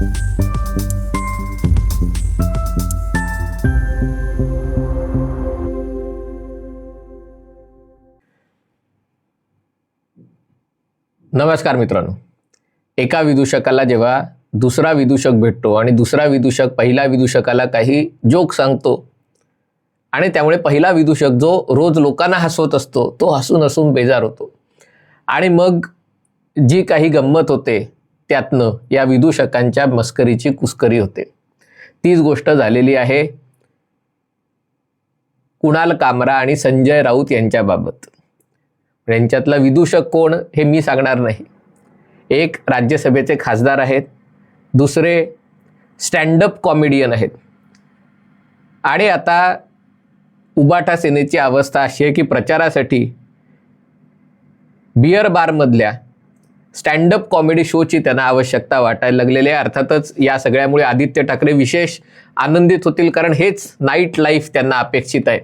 नमस्कार मित्रांनो. एका विदूषकाला जेव्हा दुसरा विदूषक भेटतो आणि दुसरा विदूषक पहिल्या विदूषकाला काही जोक सांगतो आणि त्यामुळे पहिला विदूषक जो रोज लोकांना हसवत असतो तो हसून हसून बेजार होतो. आणि मग जी काही गंमत होते त्यातनं या विदूषकांच्या मस्करीची कुस्करी होते. तीच गोष्ट झालेली आहे कुणाल कामरा आणि संजय राऊत यांच्याबाबत. यांच्यातला विदूषक कोण हे मी सांगणार नाही. एक राज्यसभेचे खासदार आहेत दुसरे स्टँडअप कॉमेडियन आहेत. आणि आता उबाटा सेनेची अवस्था अशी आहे की प्रचारासाठी बिअर बारमधल्या स्टँडअप कॉमेडी शोची त्यांना आवश्यकता वाटायला लागलेली आहे. अर्थातच या सगळ्यामुळे आदित्य ठाकरे विशेष आनंदित होतील कारण हेच नाईट लाईफ त्यांना अपेक्षित आहे.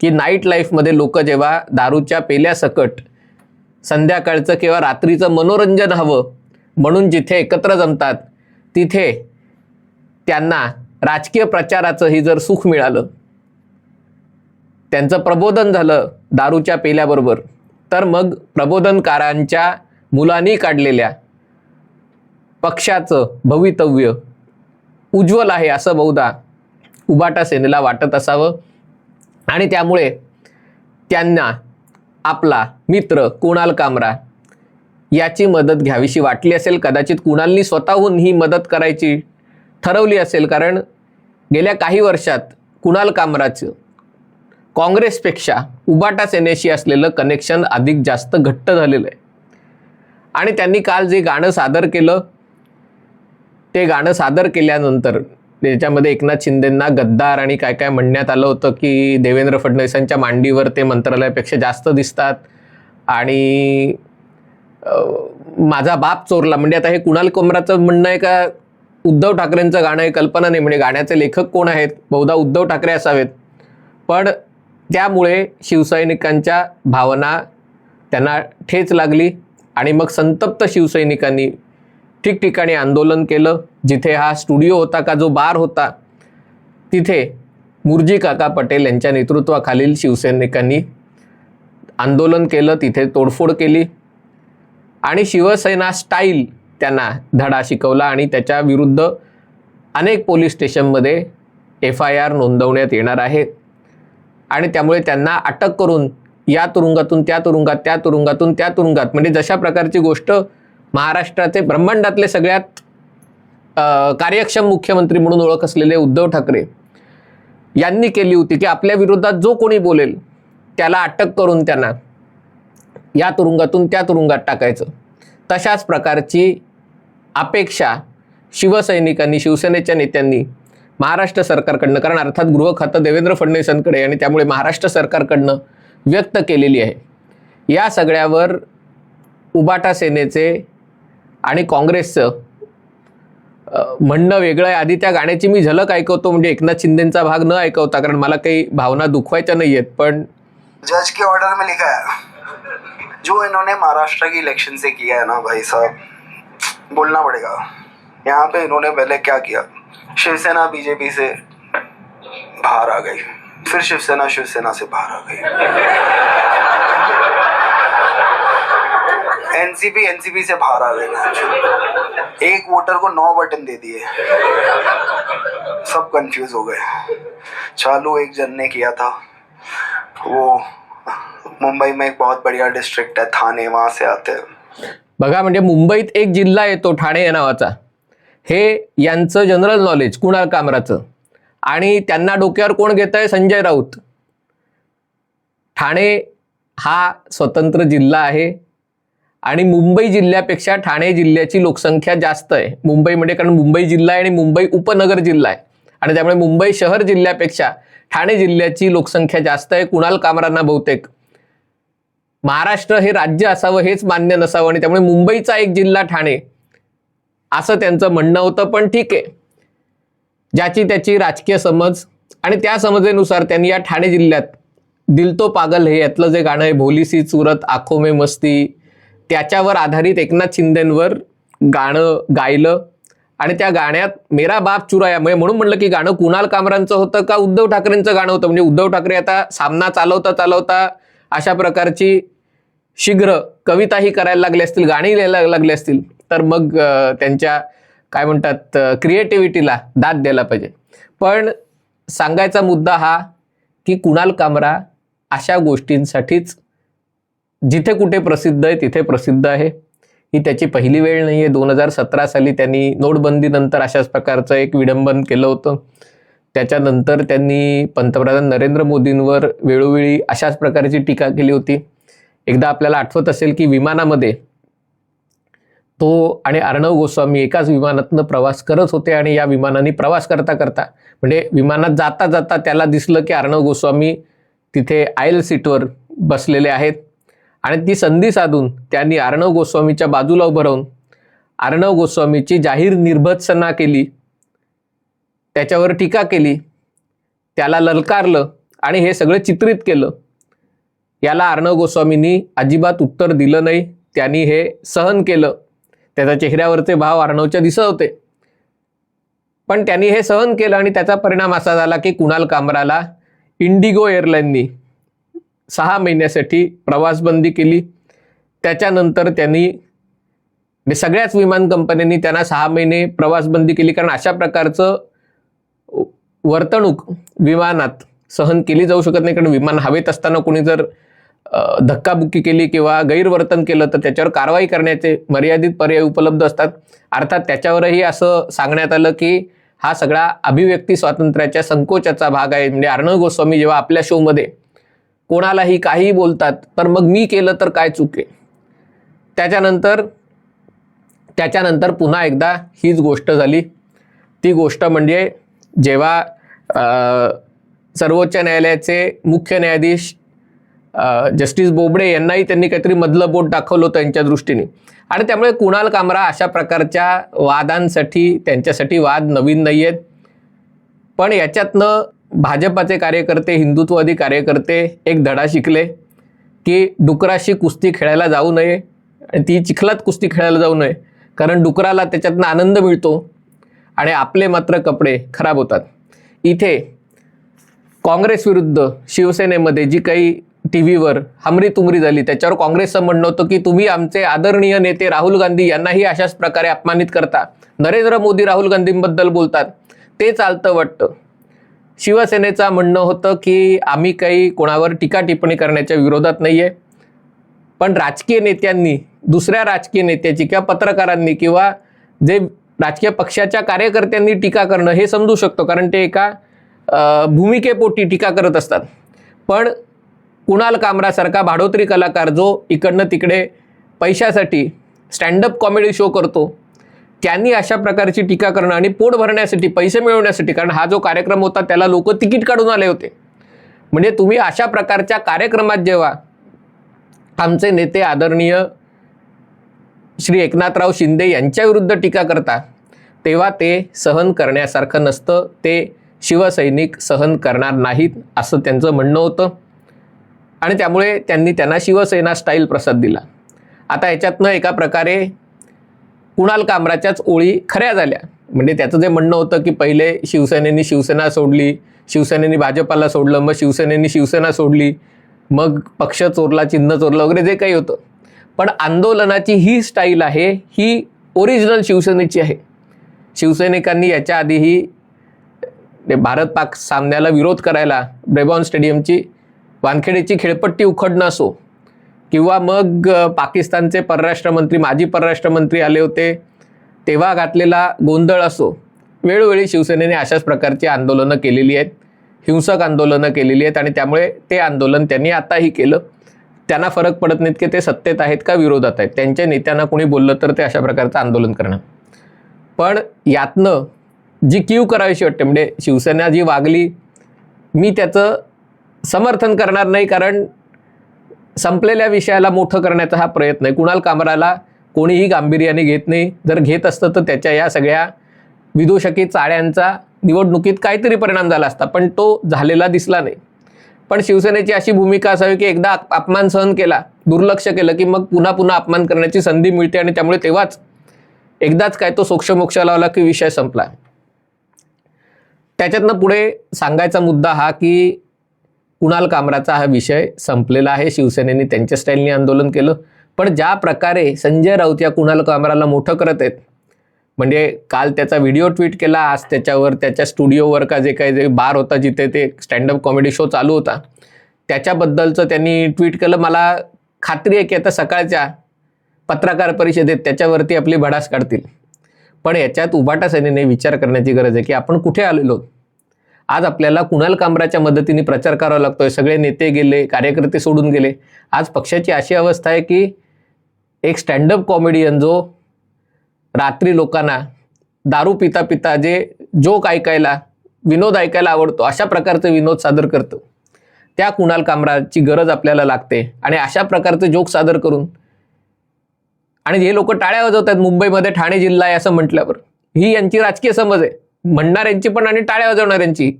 की नाईट लाईफमध्ये लोक जेव्हा दारूच्या पेल्यासकट संध्याकाळचं किंवा रात्रीचं मनोरंजन हवं म्हणून जिथे एकत्र जमतात तिथे त्यांना राजकीय प्रचाराचंही जर सुख मिळालं त्यांचं प्रबोधन झालं दारूच्या पेल्याबरोबर तर मग प्रबोधनकारांच्या मुलांनी काढलेल्या पक्षाचं भवितव्य उज्ज्वल आहे असं बहुधा उबाटा सेनेला वाटत असावं. आणि त्यामुळे त्यांना आपला मित्र कुणाल कामरा याची मदत घ्यावीशी वाटली असेल. कदाचित कुणालनी स्वतःहून ही मदत करायची ठरवली असेल. कारण गेल्या काही वर्षात कुणाल कामराचं काँग्रेसपेक्षा उबाटा सेनेशी असलेलं कनेक्शन अधिक जास्त घट्ट झालेलं आहे. आणि त्यांनी काल जे गाणं सादर केलं ते गाणं सादर केल्यानंतर त्याच्यामध्ये एकनाथ शिंदेंना गद्दार आणि काय काय म्हणण्यात आलं होतं की देवेंद्र फडणवीसांच्या मांडीवर ते मंत्रालयापेक्षा जास्त दिसतात. आणि माझा बाप चोरला. म्हणजे आता हे कुणाल कोमराचं म्हणणं आहे का? उद्धव ठाकरेंचं गाणं आहे कल्पना नाही. म्हणजे गाण्याचे लेखक कोण आहेत? बहुधा उद्धव ठाकरे असावेत. पण त्यामुळे शिवसैनिकांच्या भावना त्यांना ठेच लागली. आणि मग संतप्त शिवसैनिकांनी ठिकठिकाणी आंदोलन केलं. जिथे हा स्टुडिओ होता का जो बार होता तिथे मुरजी काका पटेल यांच्या नेतृत्वाखालील शिवसैनिकांनी आंदोलन केलं तिथे तोडफोड केली. आणि शिवसेना स्टाईल त्यांना धडा शिकवला आणि त्याच्या विरुद्ध अनेक पोलीस स्टेशनमध्ये एफ आय आर नोंदवण्यात येणार आहे. आणि त्यामुळे त्यांना अटक करून या तुरुंगातून त्या तुरुंगात त्या तुरुंगातून त्या तुरुंगात. म्हणजे जशा प्रकारची गोष्ट महाराष्ट्राचे ब्रह्मांडातले सगळ्यात कार्यक्षम मुख्यमंत्री म्हणून ओळख असलेले उद्धव ठाकरे यांनी केली होती की आपल्या विरोधात जो कोणी बोलेल त्याला अटक करून त्यांना या तुरुंगातून त्या तुरुंगात टाकायचं. तशाच प्रकारची अपेक्षा शिवसैनिकांनी शिवसेनेच्या नेत्यांनी महाराष्ट्र सरकारकडनं कारण अर्थात गृह खातं देवेंद्र फडणवीसांकडे आणि त्यामुळे महाराष्ट्र सरकारकडनं व्यक्त केलेली आहे. या सगळ्यावर उबाटा सेनेचे आणि काँग्रेसचं म्हणणं वेगळं आहे. आधी त्या गाण्याची मी झलक ऐकवतो म्हणजे एकनाथ शिंदेचा भाग न ऐकवता कारण मला काही भावना दुखवायच्या नाही आहेत पण जज की ऑर्डर में लिखा है। जो इन्होंने महाराष्ट्र की इलेक्शन से किया है ना भाई साहब बोलना पड़ेगा। यहाँ पे इन्होंने पहले क्या किया? शिवसेना बीजेपी से बाहर आ गई। फिर शिवसेना शिवसेना से बाहर आ गई। एनसीपी एनसीपी से बाहर आ गई एक वोटर को नौ बटन दे दिए। सब कंफ्यूज हो गए। चालू एक जन ने किया था। वो मुंबई में एक बहुत बढ़िया डिस्ट्रिक्ट है थाने वहां से आते हैं। बघा म्हणजे मुंबईत एक जिल्हा येतो ठाणे या नावाचा. हे यांचं जनरल नॉलेज कुणाल कामराचं? आणि त्यांना डोक्यावर कोण घेत आहे संजय राऊत. ठाणे हा स्वतंत्र जिल्हा आहे. आणि मुंबई जिल्ह्यापेक्षा ठाणे जिल्ह्याची लोकसंख्या जास्त आहे. मुंबईमध्ये म्हणजे कारण मुंबई जिल्हा आहे आणि मुंबई उपनगर जिल्हा आहे. आणि त्यामुळे मुंबई शहर जिल्ह्यापेक्षा ठाणे जिल्ह्याची लोकसंख्या जास्त आहे. कुणाल कामरांना बहुतेक. महाराष्ट्र हे राज्य असावं हेच मान्य नसावं. आणि त्यामुळे मुंबईचा एक जिल्हा ठाणे. असं त्यांचं म्हणणं होतं पण ठीक आहे. ज्याची त्याची राजकीय समज आणि त्या समजेनुसार त्यांनी या ठाणे जिल्ह्यात दिल तो पागल हे यातलं जे गाणं आहे भोलीसी चुरत आखो मे मस्ती त्याच्यावर आधारित एकनाथ शिंदेंवर गाणं गायलं. आणि त्या गाण्यात मेरा बाप चुराया म्हणजे म्हणून म्हणलं की गाणं कुणाल कामरांचं होतं का उद्धव ठाकरेंचं गाणं होतं? म्हणजे उद्धव ठाकरे आता सामना चालवता चालवता अशा प्रकारची शीघ्र कविताही करायला लागले असतील गाणी लिहायला लागले असतील. तर मग त्यांच्या काय म्हणतात क्रिएटिव्हिटीला दाद द्यायला पाहिजे. पण सांगायचा मुद्दा हा की कुणाल कामरा अशा गोष्टींसाठीच जिथे कुठे प्रसिद्ध आहे तिथे प्रसिद्ध आहे. ही त्याची पहिली वेळ नाही आहे. दोन हजार सतरा साली त्यांनी नोटबंदीनंतर अशाच प्रकारचं एक विडंबन केलं होतं. त्याच्यानंतर त्यांनी पंतप्रधान नरेंद्र मोदींवर वेळोवेळी अशाच प्रकारची टीका केली होती. एकदा आपल्याला आठवत असेल की विमानामध्ये तो आणि अर्णव गोस्वामी एकाच विमानातनं प्रवास करत होते आणि या विमानाने प्रवास करता करता म्हणजे विमानात जाता जाता त्याला दिसलं की अर्णव गोस्वामी तिथे आयल सीटवर बसलेले आहेत. आणि ती संधी साधून त्यांनी अर्णव गोस्वामीच्या बाजूला उभं राहून अर्णव गोस्वामीची जाहीर निर्भत्सना केली त्याच्यावर टीका केली त्याला ललकारलं आणि हे सगळं चित्रित केलं. याला अर्णव गोस्वामींनी अजिबात उत्तर दिलं नाही त्यांनी हे सहन केलं. त्याच्या चेहऱ्यावरचे भाव अर्णवच्या दिसत होते. पण त्यांनी हे सहन केलं आणि त्याचा परिणाम असा झाला की कुणाल कामराला इंडिगो एअरलाईननी सहा महिन्यासाठी प्रवासबंदी केली. त्याच्यानंतर त्यांनी म्हणजे सगळ्याच विमान कंपन्यांनी त्यांना सहा महिने प्रवासबंदी केली कारण अशा प्रकारचं वर्तणूक विमानात सहन केली जाऊ शकत नाही. कारण विमान हवेत असताना कोणी जर धक्काबुक्की केली किंवा गैरवर्तन केलं तर त्याच्यावर कारवाई करण्याचे मर्यादित पर्याय उपलब्ध असतात. अर्थात त्याच्यावरही असं सांगण्यात आलं की हा सगळा अभिव्यक्ती स्वातंत्र्याच्या संकोचाचा भाग आहे. म्हणजे अर्णव गोस्वामी जेव्हा आपल्या शोमध्ये कोणालाही काहीही बोलतात तर मग मी केलं तर काय चुके त्याच्यानंतर त्याच्यानंतर पुन्हा एकदा हीच गोष्ट झाली. ती गोष्ट म्हणजे जेव्हा सर्वोच्च न्यायालयाचे मुख्य न्यायाधीश जस्टिस बोबडे यांनाही त्यांनी काहीतरी मधलं बोट दाखवलं होतं त्यांच्या दृष्टीने. आणि त्यामुळे कुणाल कामरा अशा प्रकारच्या वादांसाठी त्यांच्यासाठी वाद नवीन नाही आहेत पण याच्यातनं भाजपाचे कार्यकर्ते हिंदुत्ववादी कार्यकर्ते एक धडा शिकले की डुकराशी कुस्ती खेळायला जाऊ नये आणि ती चिखलात कुस्ती खेळायला जाऊ नये कारण डुकराला त्याच्यातनं आनंद मिळतो आणि आपले मात्र कपडे खराब होतात. इथे काँग्रेस विरुद्ध शिवसेनेमध्ये जी काही टी व्हीवर हमरी तुमरी झाली. त्याच्यावर काँग्रेसचं म्हणणं होतं की तुम्ही आमचे आदरणीय नेते राहुल गांधी यांनाही अशाच प्रकारे अपमानित करता. नरेंद्र मोदी राहुल गांधींबद्दल बोलतात. ते चालतं वाटतं. शिवसेनेचं म्हणणं होतं की आम्ही काही कोणावर टीका टिप्पणी करण्याच्या विरोधात नाही आहे पण राजकीय नेत्यांनी दुसऱ्या राजकीय नेत्याची किंवा पत्रकारांनी किंवा जे राजकीय पक्षाच्या कार्यकर्त्यांनी टीका करणं हे समजू शकतो. कारण ते एका भूमिकेपोटी टीका करत असतात. पण कुणाल कामरासारखा भाडोत्री कलाकार जो इकडनं तिकडे पैशासाठी स्टँडअप कॉमेडी शो करतो त्यांनी अशा प्रकारची टीका करणं आणि पोट भरण्यासाठी पैसे मिळवण्यासाठी कारण हा जो कार्यक्रम होता त्याला लोक तिकीट काढून आले होते. म्हणजे तुम्ही अशा प्रकारच्या कार्यक्रमात जेव्हा आमचे नेते आदरणीय श्री एकनाथराव शिंदे यांच्या विरुद्ध टीका करता तेव्हा ते सहन करण्यासारखं नसतं ते शिवसैनिक सहन करणार नाहीत असं त्यांचं म्हणणं होतं. आणि त्यामुळे त्यांनी त्यांना शिवसेना स्टाईल प्रसाद दिला. आता ह्याच्यातनं एका प्रकारे कुणाल कामराच्याच ओळी खऱ्या झाल्या. म्हणजे त्याचं जे म्हणणं होतं की पहिले शिवसेनेने शिवसेना सोडली शिवसेनेने भाजपाला सोडलं मग शिवसेनेने शिवसेना सोडली मग पक्ष चोरला चिन्ह चोरलं वगैरे जे काही होतं. पण आंदोलनाची ही स्टाईल आहे ही ओरिजिनल शिवसेनेची आहे. शिवसैनिकांनी याच्या आधीही भारत पाक सामन्याला विरोध करायला ब्रेबॉन स्टेडियमची वानखेडेची खेळपट्टी उखडणं असो किंवा मग पाकिस्तानचे पाकिस्तानचे परराष्ट्रमंत्री माजी परराष्ट्रमंत्री आले होते तेव्हा घातलेला गोंधळ असो वेळोवेळी शिवसेनेने अशाच प्रकारची आंदोलनं केलेली आहेत हिंसक आंदोलनं केलेली आहेत आणि त्यामुळे ते आंदोलन त्यांनी आताही केलं. त्यांना फरक पडत नाहीत की ते सत्तेत आहेत का विरोधात आहेत. त्यांच्या नेत्यांना कोणी बोललं तर ते अशा प्रकारचं आंदोलन करणं पण यातनं जी कीव करावीशी वाटते म्हणजे शिवसेना जी वागली मी त्याचं समर्थन करणार नाही कारण संपलेल्या विषयाला मोठं करण्याचा हा प्रयत्न आहे. कुणाल कामराला कोणीही गांभीर्याने घेत नाही. जर घेत असतं तर त्याच्या या सगळ्या विदूषकी चाळ्यांचा निवडणुकीत काहीतरी परिणाम झाला असता. पण तो झालेला दिसला नाही. पण शिवसेनेची अशी भूमिका असावी की एकदा अपमान सहन केला दुर्लक्ष केलं की मग पुन्हा पुन्हा अपमान करण्याची संधी मिळते आणि त्यामुळे तेव्हाच एकदाच काय तो सोक्षमोक्ष लावला की विषय संपला. त्याच्यातनं पुढे सांगायचा मुद्दा हा की कुणाल कामराचा हा विषय संपलेला आहे. शिवसेनेने त्यांच्या स्टाईलने आंदोलन केलं. पण ज्या प्रकारे संजय राऊत या कुणाल कामराला मोठं करत आहेत म्हणजे काल त्याचा व्हिडिओ ट्विट केला आज त्याच्यावर त्याच्या स्टुडिओवर का जे काही जे बार होता जिथे ते स्टँडअप कॉमेडी शो चालू होता त्याच्याबद्दलचं त्यांनी ट्विट केलं. मला खात्री आहे की आता सकाळच्या पत्रकार परिषदेत त्याच्यावरती आपली भडास काढतील. पण याच्यात उभाटा सेनेने विचार करण्याची गरज आहे की आपण कुठे आलेलो आहोत? आज आपल्याला कुणाल कामराच्या मदतीने प्रचार करावा लागतोय? सगळे नेते गेले कार्यकर्ते सोडून गेले. आज पक्षाची अशी अवस्था आहे की एक स्टँडअप कॉमेडियन जो रात्री लोकांना दारू पिता पिता जे जोक ऐकायला विनोद ऐकायला आवडतो अशा प्रकारचे विनोद सादर करतो. त्या कुणाल कामराची गरज आपल्याला लागते आणि अशा प्रकारचे जोक सादर करून आणि हे लोक टाळ्या वाजवतात मुंबईमध्ये ठाणे जिल्हा आहे असं म्हटल्यावर. ही यांची राजकीय समज आहे. म्हणणाऱ्यांची पण आणि टाळ्या वाजवणाऱ्यांची.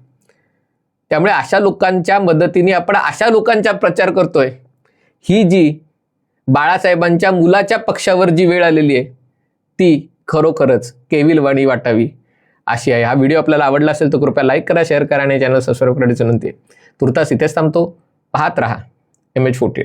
त्यामुळे अशा लोकांच्या मदतीने आपण अशा लोकांचा प्रचार करतोय. ही जी बाळासाहेबांच्या मुलाच्या पक्षावर जी वेळ आलेली आहे ती खरोखरच केविलवाणी वाटावी अशी आहे. हा व्हिडिओ आपल्याला आवडला असेल तर कृपया लाईक करा शेअर करा आणि चॅनल सबस्क्राईब करण्याची विनंती आहे. तुर्तास इथेच थांबतो. पाहत रहा. M H forty